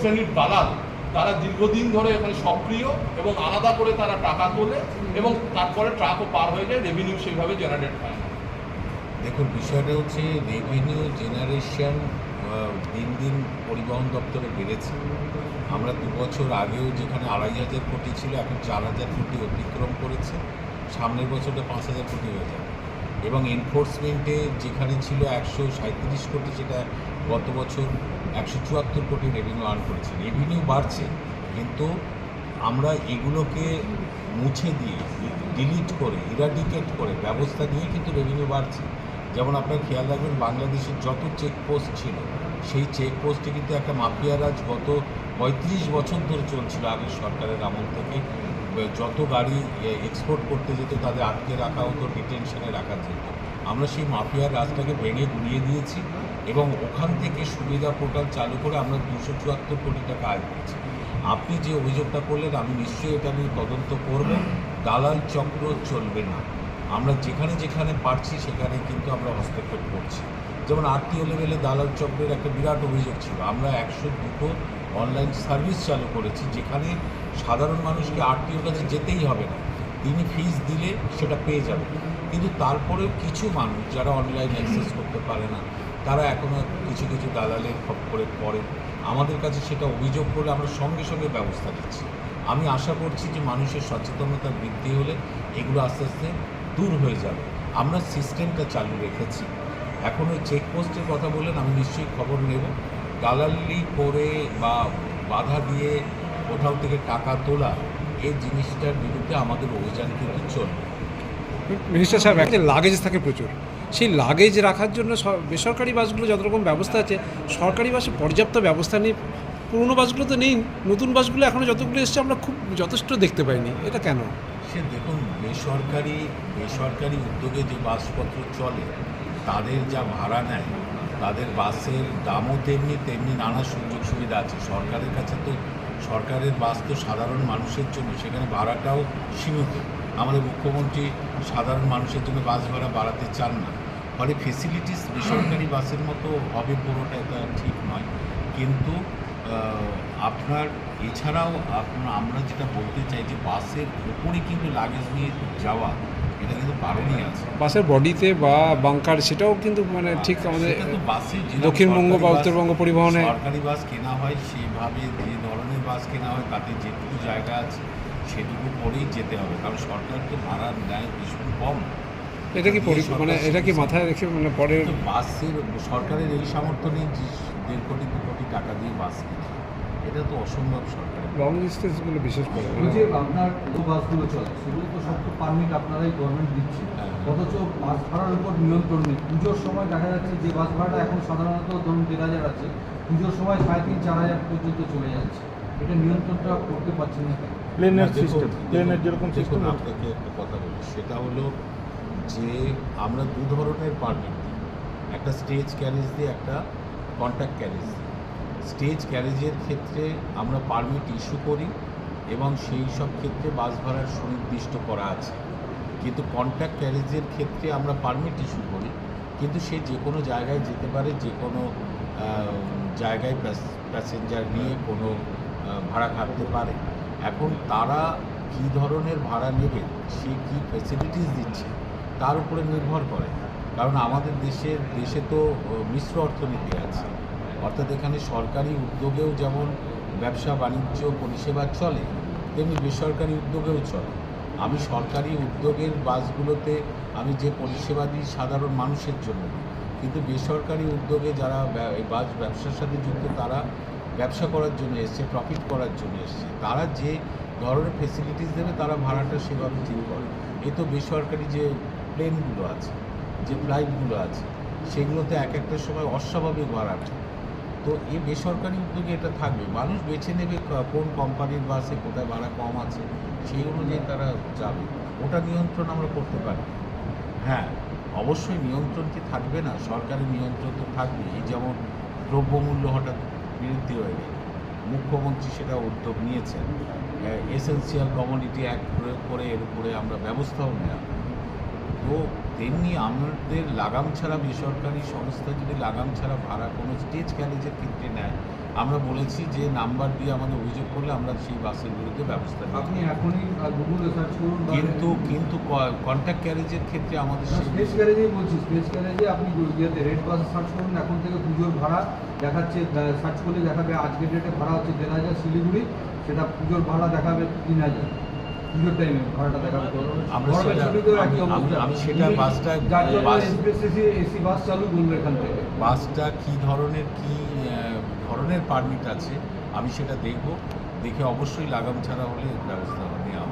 শ্রেণির দালাল, তারা দীর্ঘদিন ধরে এখানে সক্রিয় এবং আলাদা করে তারা টাকা তোলে এবং তারপরে ট্রাকও পার হয়ে যায় রেভিনিউ সেইভাবে জেনারেট হয়। না দেখুন, বিষয়টা হচ্ছে রেভিনিউ জেনারেশন দিন দিন পরিবহন দপ্তরে বেড়েছে। আমরা দু বছর আগেও যেখানে আড়াই হাজার কোটি ছিল, এখন চার হাজার কোটি অতিক্রম করেছে। সামনের বছরটা পাঁচ হাজার কোটি হয়ে যাবে। এবং এনফোর্সমেন্টে যেখানে ছিল একশো সাঁত্রিশ কোটি, সেটা গত বছর একশো চুয়াত্তর কোটি রেভিনিউ আর্ন করেছে। রেভিনিউ বাড়ছে, কিন্তু আমরা এগুলোকে মুছে দিয়ে ডিলিট করে ইরাডিকেট করে ব্যবস্থা নিয়ে কিন্তু রেভিনিউ বাড়ছে। যেমন আপনার খেয়াল রাখবেন, বাংলাদেশের যত চেকপোস্ট ছিল, সেই চেকপোস্টে কিন্তু একটা মাফিয়া রাজ গত পঁয়ত্রিশ বছর ধরে চলছিল আগের সরকারের আমল থেকে। যত গাড়ি এক্সপোর্ট করতে যেত, তাদের আটকে রাখা হতো ডিটেনশনে রাখা যেত আমরা সেই মাফিয়ার রাজটাকে ভেঙে গুড়িয়ে দিয়েছি এবং ওখান থেকে সুবিধা পোর্টাল চালু করে আমরা দুশো চুয়াত্তর কোটি টাকা আয় করেছি। আপনি যে অভিযোগটা করলেন, আমি নিশ্চয়ই এটা নিয়ে তদন্ত করব। দালাল চক্র চলবে না। আমরা যেখানে যেখানে পারছি, সেখানে কিন্তু আমরা হস্তক্ষেপ করছি। যেমন আত্মীয় লেভেলে দালাল চক্রের একটা বিরাট অভিযোগ ছিল। আমরা একশো দুটো অনলাইন সার্ভিস চালু করেছি, যেখানে সাধারণ মানুষকে আত্মীয়র কাছে যেতেই হবে না। তিনি ফিস দিলে সেটা পেয়ে যাবে কিন্তু তারপরেও কিছু মানুষ যারা অনলাইন অ্যাক্সেস করতে পারে না, তারা এখনও কিছু কিছু দালালের করে পড়ে। আমাদের কাছে সেটা অভিযোগ করলে আমরা সঙ্গে সঙ্গে ব্যবস্থা নিচ্ছি। আমি আশা করছি যে মানুষের সচেতনতা বৃদ্ধি হলে এগুলো আস্তে আস্তে দূর হয়ে যাবে। আমরা সিস্টেমটা চালু রেখেছি। এখন ওই চেকপোস্টের কথা বললেন, আমি নিশ্চয়ই খবর নেব। দালালি করে বা বাধা দিয়ে কোথাও থেকে টাকা তোলা এই জিনিসটার বিরুদ্ধে আমাদের অভিযান কিন্তু চলবে। মিনিস্টার সাহেব, একটা লাগেজ থাকে প্রচুর। সেই লাগেজ রাখার জন্য বেসরকারি বাসগুলো যত রকম ব্যবস্থা আছে, সরকারি বাসে পর্যাপ্ত ব্যবস্থা নেই। পুরনো বাসগুলো তো নেই, নতুন বাসগুলো এখনও যতগুলো এসছে আমরা খুব যথেষ্ট দেখতে পাইনি। এটা কেন? সে দেখুন, বেসরকারি বেসরকারি উদ্যোগে যে বাসপত্র চলে, তাদের যা ভাড়া নেয়, তাদের বাসের দামও তেমনি তেমনি নানা সুযোগ সুবিধা আছে। সরকারের কাছে তো, সরকারের বাস তো সাধারণ মানুষের জন্য, সেখানে ভাড়াটাও সীমিত। আমাদের মুখ্যমন্ত্রী সাধারণ মানুষের জন্য বাস ভাড়া বাড়াতে চান না। ফলে ফেসিলিটিস বেসরকারি বাসের মতো হবে পুরোটা এটা ঠিক নয়। কিন্তু আপনার এছাড়াও আপনার আমরা যেটা বলতে চাই যে বাসের উপরে কিন্তু লাগেজ নিয়ে যাওয়া এটা কিন্তু বারণই আছে। বাসের বডিতে বা বাংকার সেটাও কিন্তু মানে ঠিক আমাদের বাসে দক্ষিণবঙ্গ বা উত্তরবঙ্গ পরিবহনে। সরকারি বাস কেনা হয় সেভাবে যে ধরনের বাস কেনা হয় তাতে যেটুকু জায়গা আছে সেটুকু পরেই যেতে হবে কারণ সরকার তো ভাড়া নেয় ভীষণ কম। এটা কি পরি- মানে এটা কি মাথায় রেখে মানে পরে বাসের সরকারের এই সামর্থ্য নেই যে দেড় কোটি দু কোটি টাকা দিয়ে বাস কিনে এটা তো অসম্ভব সরকারের। লং ডিস্টেন্সগুলো বিশেষ করে। যে আপনার যে বাসগুলো চলে সেগুলো তো সব তো পারমিট আপনারাই গভর্নমেন্ট দিচ্ছে। হ্যাঁ। অথচ বাস ভাড়ার উপর নিয়ন্ত্রণ নেই। পুজোর সময় দেখা যাচ্ছে যে বাস ভাড়াটা এখন সাধারণত ধরুন দেড় হাজার আছে পুজোর সময় সাড়ে তিন চার হাজার পর্যন্ত চলে যাচ্ছে। এটা নিয়ন্ত্রণটা করতে পারছেন না কেন? প্লেনের সিস্টেম প্লেনের যেরকম সিস্টেম আপনাকে একটা কথা বলি সেটা হলো যে আমরা দু ধরনের পারমিট দিই। একটা স্টেজ ক্যারেজ দিয়ে একটা কন্ট্যাক্ট ক্যারেজ দিই স্টেজ ক্যারেজের ক্ষেত্রে আমরা পারমিট ইস্যু করি এবং সেই সব ক্ষেত্রে বাস ভাড়ার সুনির্দিষ্ট করা আছে। কিন্তু কন্ট্যাক্ট ক্যারেজের ক্ষেত্রে আমরা পারমিট ইস্যু করি কিন্তু সে যে কোনো জায়গায় যেতে পারে যে কোনো জায়গায় প্যাসেঞ্জার নিয়ে কোনো ভাড়া খাটতে পারে। এখন তারা কী ধরনের ভাড়া নেবে, সে কী ফেসিলিটিস দিচ্ছে, তার উপরে নির্ভর করে। কারণ আমাদের দেশের দেশে তো মিশ্র অর্থনীতি আছে। অর্থাৎ এখানে সরকারি উদ্যোগেও যেমন ব্যবসা বাণিজ্য পরিষেবা চলে, তেমনি বেসরকারি উদ্যোগেও চলে। আমি সরকারি উদ্যোগের বাসগুলোতে আমি যে পরিষেবা দিই সাধারণ মানুষের জন্য, কিন্তু বেসরকারি উদ্যোগে যারা বাস ব্যবসার সাথে যুক্ত তারা ব্যবসা করার জন্য এসছে প্রফিট করার জন্য এসছে। তারা যে ধরনের ফেসিলিটিস দেবে, তারা ভাড়াটা সেভাবে ঠিক করে। এ তো বেসরকারি যে প্লেনগুলো আছে, যে ফ্লাইটগুলো আছে, সেগুলোতে এক একটা সময় অস্বাভাবিক থাকে। তো এই বেসরকারি উদ্যোগে এটা থাকবে। মানুষ বেছে নেবে কোন কোম্পানির বাসে কোথায় ভাড়া কম আছে, সেই অনুযায়ী তারা যাবে। ওটা নিয়ন্ত্রণ আমরা করতে পারি। হ্যাঁ অবশ্যই নিয়ন্ত্রণ কি থাকবে না? সরকারের নিয়ন্ত্রণ তো থাকবে এই যেমন দ্রব্যমূল্য হঠাৎ বৃদ্ধি হয়ে গেল মুখ্যমন্ত্রী সেটা উদ্যোগ নিয়েছেন। এসেন্সিয়াল কমোডিটি অ্যাক্ট প্রয়োগ করে এর উপরে আমরা ব্যবস্থাও নেওয়া। তো তেমনি আমাদের লাগাম ছাড়া বেসরকারি সংস্থা যদি লাগাম ছাড়া ভাড়া কোনো স্টেজ ক্যালেজের ক্ষেত্রে নেয় আমরা বলেছি যে নাম্বার দিয়ে আমাদের অভিযোগ করলে আমরা সেই বাসের বিরুদ্ধে ব্যবস্থা আপনি এখনই গুগলে সার্চ করুন কিন্তু কিন্তু কন্ট্যাক্ট ক্যারেজের ক্ষেত্রে আমাদের স্পেস গ্যারেজেই বলছি স্পেস গ্যারেজে আপনি ইয়েতে রেড বাস সার্চ করুন এখন থেকে পুজোর ভাড়া দেখাচ্ছে সার্চ করলে দেখাবে আজকের ডেটে ভাড়া হচ্ছে দেড় হাজার শিলিগুড়ি সেটা পুজোর ভাড়া দেখাবে তিন হাজার। পুজোর টাইমে ভাড়াটা দেখাবে আমি- সেটা বাসটা- এসি বাস চালু করল এখান থেকে। বাসটা কি ধরনের কি ধরনের পারমিট আছে আমি সেটা দেখব। দেখে অবশ্যই লাগাম ছাড়া হলে ব্যবস্থা নেওয়া